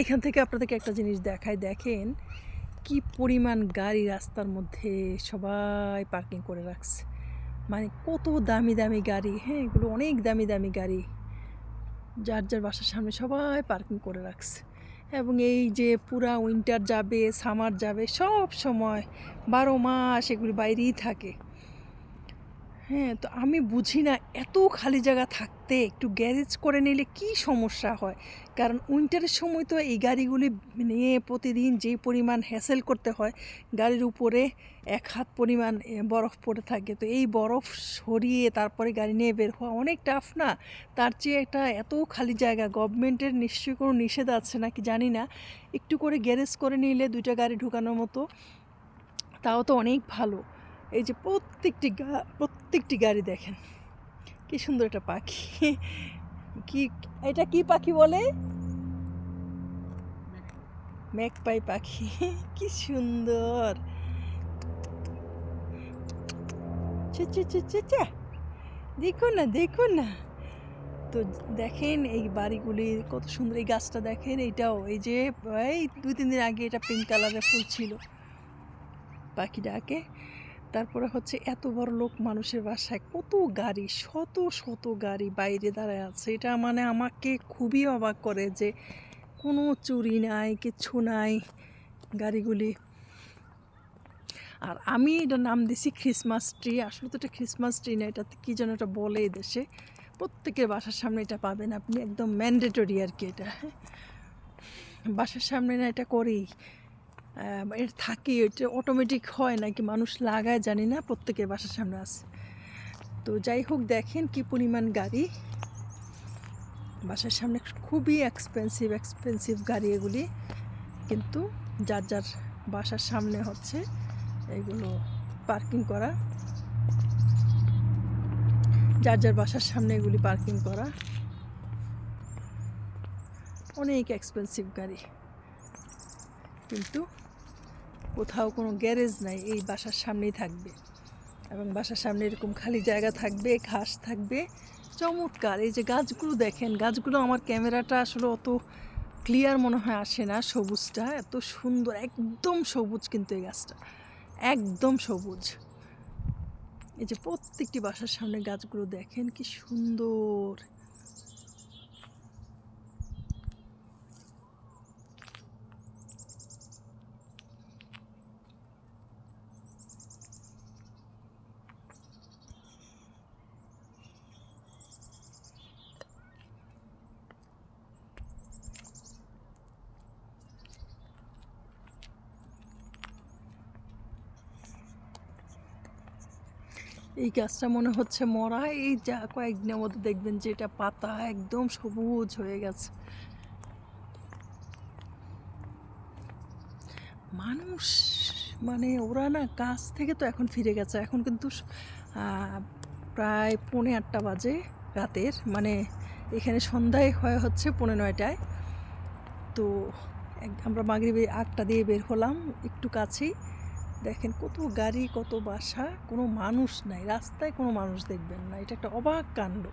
এখান থেকে আপনাদেরকে একটা জিনিস দেখায়, দেখেন কি পরিমাণ গাড়ি রাস্তার মধ্যে সবাই পার্কিং করে রাখছে। মানে কত দামি দামি গাড়ি হ্যাঁ এগুলো অনেক দামি দামি গাড়ি। যার যার বাসার সামনে সবাই পার্কিং করে রাখছে। এবং এই যে পুরা উইন্টার যাবে সামার যাবে, সব সময় বারো মাস এগুলি বাইরেই থাকে। হ্যাঁ তো আমি বুঝি না এত খালি জায়গা থাকতে একটু গ্যারেজ করে নিলে কি সমস্যা হয়? কারণ উইন্টারের সময় তো এই গাড়িগুলি নিয়ে প্রতিদিন যে পরিমাণ হ্যাসেল করতে হয়, গাড়ির উপরে এক হাত পরিমাণ বরফ পড়ে থাকে। তো এই বরফ সরিয়ে তারপরে গাড়ি নিয়ে বের হওয়া অনেক টাফ না? তার চেয়ে একটা এত খালি জায়গা গভর্নমেন্টের নিশ্চয়ই কোনো নিষেধ আছে নাকি জানি না। একটু করে গ্যারেজ করে নিলে দুইটা গাড়ি ঢুকানোর মতো, তাও তো অনেক ভালো। এই যে প্রত্যেকটি গা, প্রত্যেকটি গাড়ি দেখেন, কি সুন্দর একটা পাখি। কি, এটা কি পাখি বলে? ম্যাকপাই পাখি, কি সুন্দর। দেখুন না দেখুন না। তো দেখেন এই বাড়িগুলি, কত সুন্দর এই গাছটা দেখেন, এইটাও এই যে, এই দুই, তিন দিন আগে এটা পিঙ্ক কালারের ফুল ছিল। পাখিটাকে তারপরে হচ্ছে এত বড় লোক মানুষের বাসায়, কত গাড়ি, শত শত গাড়ি বাইরে দাঁড়ায় আছে। এটা মানে আমাকে খুবই অবাক করে যে কোনো চুরি নাই কিচ্ছু নাই গাড়িগুলি। আর আমি এটা নাম দিছি ক্রিসমাস ট্রি আসলে তো এটা ক্রিসমাস ট্রি না, এটা কী যেন এটা বলে দেশে। প্রত্যেকের বাসার সামনে এটা পাবেন আপনি, একদম ম্যান্ডেটরি আর কি এটা। বাসার সামনে না এটা করেই। এর থাকে, এটা অটোমেটিক হয় নাকি মানুষ লাগায় জানি না, প্রত্যেকের বাসার সামনে আছে। তো যাই হোক, দেখেন কি পরিমাণ গাড়ি। বাসার সামনে খুবই এক্সপেন্সিভ এক্সপেন্সিভ গাড়ি এগুলি। কিন্তু যার যার বাসার সামনে হচ্ছে, এগুলো পার্কিং করা। যার যার বাসার সামনে এগুলি পার্কিং করা। অনেক এক্সপেন্সিভ গাড়ি। কিন্তু কোথাও কোনো গ্যারেজ নাই, এই বাসার সামনেই থাকবে। এবং বাসার সামনে এরকম খালি জায়গা থাকবে, ঘাস থাকবে। চমৎকার, এই যে গাছগুলো দেখেন, গাছগুলো আমার ক্যামেরাটা আসলে অত ক্লিয়ার মনে হয় আসে না, সবুজটা এত সুন্দর, একদম সবুজ কিন্তু এই গাছটা, একদম সবুজ। এই যে প্রত্যেকটি বাসার সামনে গাছগুলো দেখেন, কি সুন্দর। এই গাছটা মনে হচ্ছে মরা। এই যা কয়েকদিনের মধ্যে দেখবেন যে এটা পাতা একদম সবুজ হয়ে গেছে। মানুষ মানে ওরা না কাজ থেকে তো এখন ফিরে গেছে। এখন কিন্তু প্রায় পৌনে আটটা বাজে রাতের। মানে এখানে সন্ধ্যায় হয় হচ্ছে পৌনে নয়টায়। তো আমরা মাগরিবে আটটা দিয়ে বের হলাম একটু কাছেই। দেখেন কত গাড়ি, কত বাসা, কোনো মানুষ নাই, রাস্তায় কোনো মানুষ দেখবেন না। এটা একটা অবাক কাণ্ড।